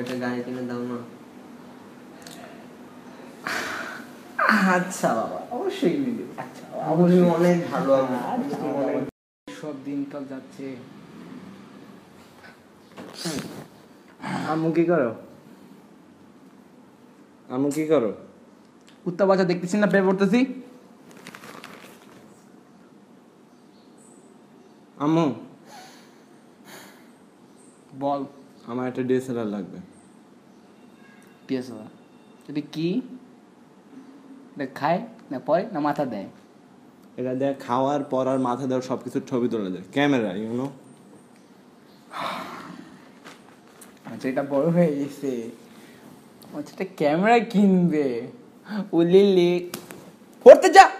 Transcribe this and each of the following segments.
পকেটে গাড়ি কিনে দাও না। আচ্ছা বাবা অবশ্যই আচ্ছা অবশ্যই। অনেক ভালো আচ্ছা, সব দিনকাল যাচ্ছে। আমু কি করো? আমু কি করো? কুত্তা বাচ্চা দেখতেছি না পেয়ে পড়তেছি। আমু বল। আমার একটা ডিএসএলআর লাগবে। ডিএসএলআর যদি কি? না খায় না পয় না মাথা দেয়? এটা দেখ খাওয়ার পর আর মাথা দেওয়ার সব কিছুর ছবি তোলা যায়। ক্যামেরা ইউনো আচ্ছা এটা বড় হয়ে গেছে। আচ্ছা এটা ক্যামেরা কিনবে। উলিলি। পড়তে যা!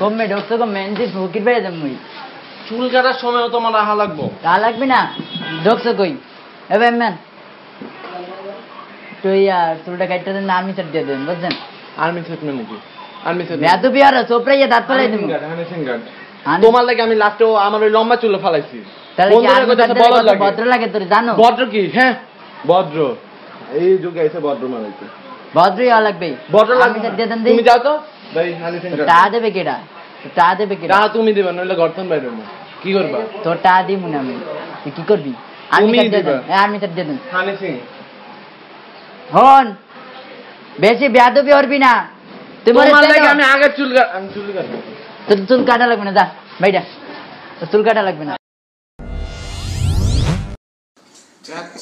কমে ঢুকছো কমে এনজি ফকির পেয়ে যাম মুই চুল কাটার তোমার রাহা লাগবো। তা লাগবে না ঢুকছো কই? এবে ম্যান তুই আর চুলটা কাটতে দেন আমি চাট দিয়ে দেন বুঝছেন? আর্মি সেট মানে কি? আর্মি সেট বিয়ার দাঁত ফেলাই তোমার লাগে আমি লাস্টে আমার ওই লম্বা চুল ফালাইছি। ভদ্র লাগে তোর জানো? ভদ্র কি? হ্যাঁ। ভদ্র। এই যুগে এসে ভদ্র মারাইছে ভদ্রই লাগবে। ভদ্র লাগবে চাট দিয়ে দেন দিই। তুমি যাও তো। ভাই টা দেবে কেডা? টা দেবে কেডা? তা তুমি দিবে নইলে গর্তন বাইরে কি করবা? তোর টা দিই আমি। কি করবি? আমি তুমিই চাট দিয়ে দিবা। আমি চাট দেন। হানি সিং। হন। বেশি বেয়াদবি করবি না। তোমার লাগে আমি আগে চুল আমি চুল কাটবো। তোর চুল কাটা লাগবে না যা ভাইটা চুল কাটা লাগবে না। ভালো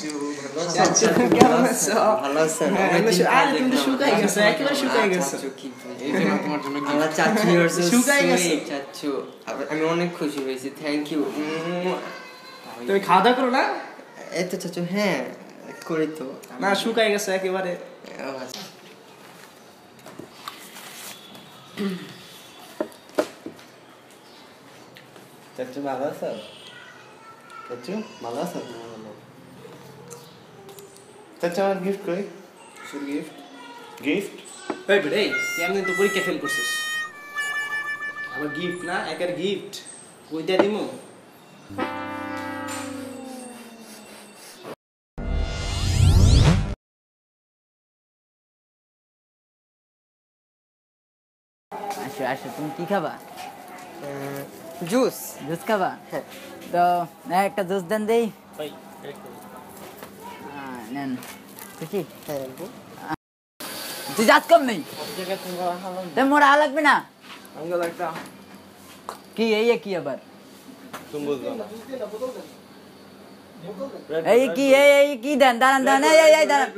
আমি অনেক খুশি হয়েছি থ্যাংক ইউ তুমি খাওয়া দাওয়া করো না চাচু হ্যাঁ করি তো না শুকাই গেছে একেবারে। চাচু ভালো আছো চাচু ভালো আছো চাচু আমার গিফট কই? গিফট গিফট এই বেড়ে তুই এমনি তো পরীক্ষা ফেল করছিস। আবার গিফট না একের গিফট কই দিয়া দিমু? আসো আসো তুমি কি খাবা? জুস। জুস খাবা? তো না, একটা জুস দেন দেই। আহ, নেন খুশি তুই যাস কম নেই তো মোর আ লাগবে না আঙ্গুল একটা কি এই এ কি আবার তুমি বুঝলো না এই কি এই এই কি দেন দাঁড়ান দাঁড়ান এই এই এই দাঁড়ান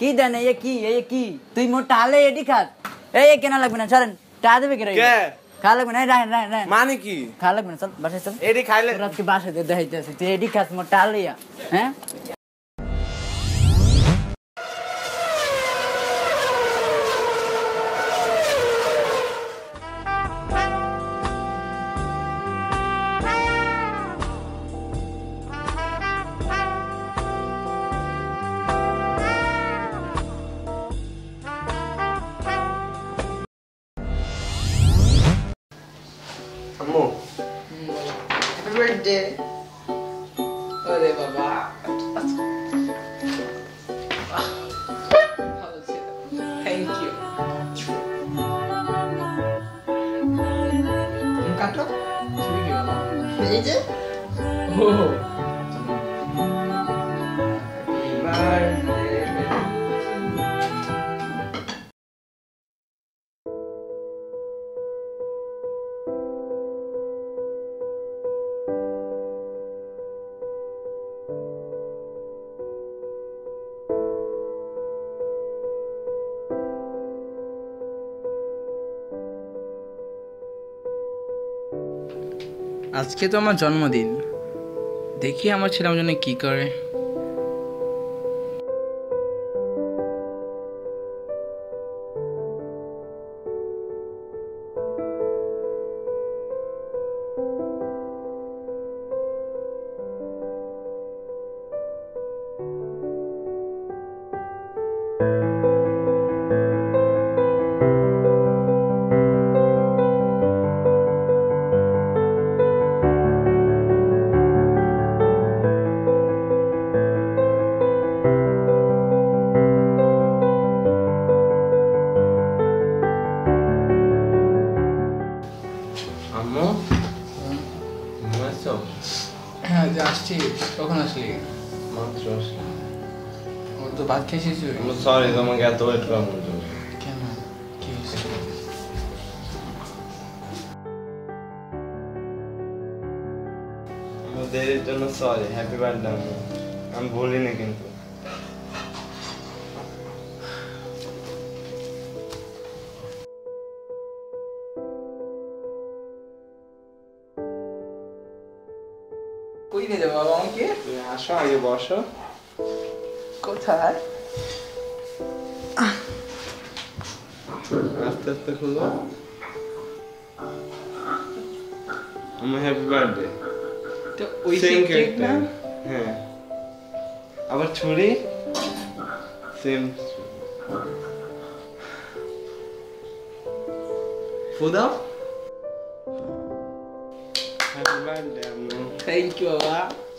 কি দেন এই কি এই কি তুই মোর টালে এডি খাস এই এই কেনা লাগবে না ছাড়েন টা দেবে কে কে? খা লাগবে না এই রাখ রাখ রাখ মানে কি খা লাগবে না চল বাসায় চল এডি খাইলে তোর আজকে বাসায় দিয়ে দেখাইতেছি তুই এডি খাস মোর টালিয়া হ্যাঁ হ্যাপি বার্থডে আরে বাবা থ্যাংক ইউ কাটো ছবি কি আজকে তো আমার জন্মদিন। দেখি আমার ছেলে আমার জন্য কী করে। আসছিস কখন আসলি? মাত্র আসলাম। ও তো ভাত খেয়েছিস? সরি তোমাকে এত ওয়েট করা। কেন? কি দেরির জন্য সরি হ্যাপি বার্থডে আমি বলিনি কিন্তু। নিয়ে যাব বাবা আমাকে? আসো আগে বসো। কোথায়? আস্তে আস্তে খুলো। আমার হ্যাপি বার্থডে তো ওই সেম কেক না? হ্যাঁ। আবার ছুরি? সেম ফুদাও? হ্যাপি বার্থডে আম্মু থ্যাংক ইউ